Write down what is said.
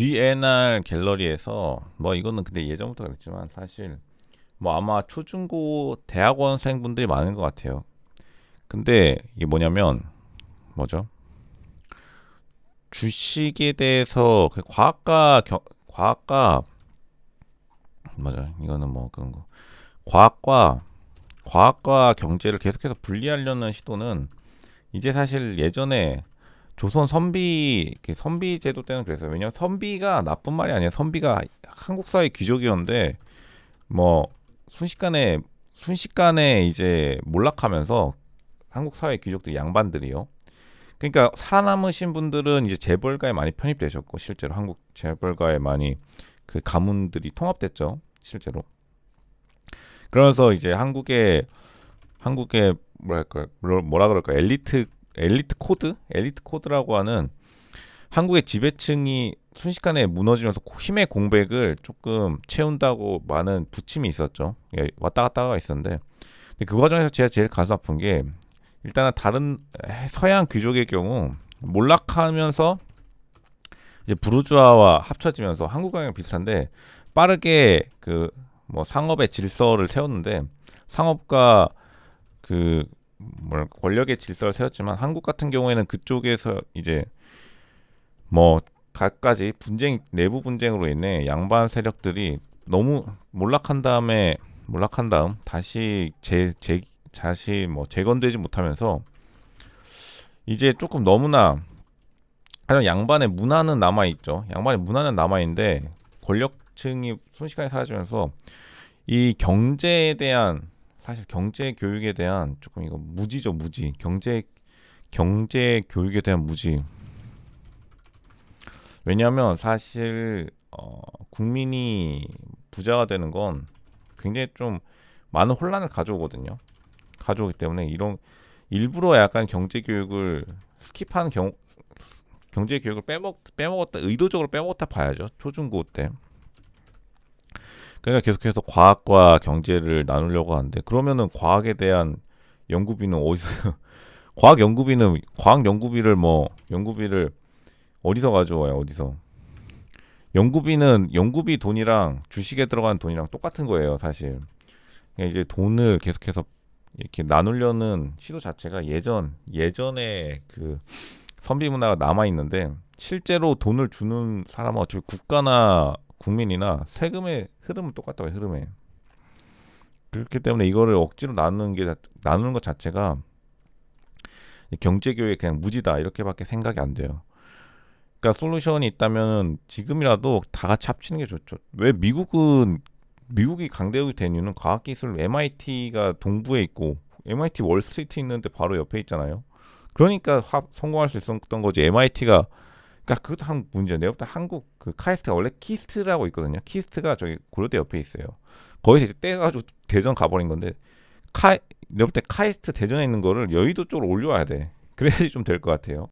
GNR 갤러리에서 뭐 이거는 근데 예전부터 그랬지만 사실 뭐 아마 초중고 대학원생분들이 많은 것 같아요. 근데 이게 뭐냐면 뭐죠? 주식에 대해서 그 과학과 겨, 과학과 맞아 이거는 뭐 그런 거 과학과 과학과 경제를 계속해서 분리하려는 시도는 이제 사실 예전에 조선 선비 그 선비 제도 때는 그랬어요. 왜냐면 선비가 나쁜 말이 아니에요. 선비가 한국 사회 귀족이었는데 뭐 순식간에 순식간에 이제 몰락하면서 한국 사회 귀족들 양반들이요. 그러니까 살아남으신 분들은 이제 재벌가에 많이 편입되셨고 실제로 한국 재벌가에 많이 그 가문들이 통합됐죠. 실제로. 그러면서 이제 한국의 한국의 뭐랄까 뭐라 그럴까 엘리트 엘리트 코드 엘리트 코드라고 하는 한국의 지배층이 순식간에 무너지면서 힘의 공백을 조금 채운다고 많은 부침이 있었죠. 예, 왔다 갔다가 있었는데 그 과정에서 제가 제일 가슴 아픈 게 일단은 다른 서양 귀족의 경우 몰락하면서 이제 부르주아와 합쳐지면서 한국과랑 비슷한데 빠르게 그 뭐 상업의 질서를 세웠는데 상업과 그 뭐랄까 권력의 질서를 세웠지만 한국 같은 경우에는 그쪽에서 이제 뭐 갖가지 분쟁 내부 분쟁으로 인해 양반 세력들이 너무 몰락한 다음에 몰락한 다음 다시 재재 다시 뭐 재건되지 못하면서 이제 조금 너무나 하여튼 양반의 문화는 남아 있죠. 양반의 문화는 남아 있는데 권력층이 순식간에 사라지면서 이 경제에 대한 사실 경제 교육에 대한 조금 이거 무지죠 무지. 경제 경제 교육에 대한 무지. 왜냐하면 사실 어, 국민이 부자가 되는 건 굉장히 좀 많은 혼란을 가져오거든요. 가져오기 때문에 이런 일부러 약간 경제 교육을 스킵하는 경우 경제 교육을 빼먹 빼먹었다 의도적으로 빼먹었다 봐야죠. 초중고 때 그러니까 계속해서 과학과 경제를 나누려고 하는데 그러면은 과학에 대한 연구비는 어디서 과학 연구비는 과학 연구비를 뭐 연구비를 어디서 가져와요 어디서? 연구비는 연구비 돈이랑 주식에 들어간 돈이랑 똑같은 거예요 사실. 그러니까 이제 돈을 계속해서 이렇게 나누려는 시도 자체가 예전 예전에 그 선비 문화가 남아 있는데 실제로 돈을 주는 사람은 어차피 국가나 국민이나 세금의 흐름은 똑같다고 요 흐름에 그렇기 때문에 이거를 억지로 나누는 게 나누는 것 자체가 경제 교육에 그냥 무지다 이렇게밖에 생각이 안 돼요. 그러니까 솔루션이 있다면 지금이라도 다 같이 합치는 게 좋죠. 왜 미국은 미국이 강대국이 된 이유는 과학기술 MIT가 동부에 있고 MIT 월스트리트 있는데 바로 옆에 있잖아요. 그러니까 화, 성공할 수 있었던 거지. MIT가 그러니까 그것도 한 문제. 내가 볼때 한국 그 카이스트가 원래 키스트라고 있거든요. 키스트가 저기 고려대 옆에 있어요. 거기서 이제 떼가지고 대전 가버린 건데 카 내가 볼 때 카이스트 대전에 있는 거를 여의도 쪽으로 올려와야 돼. 그래야지 좀 될 것 같아요.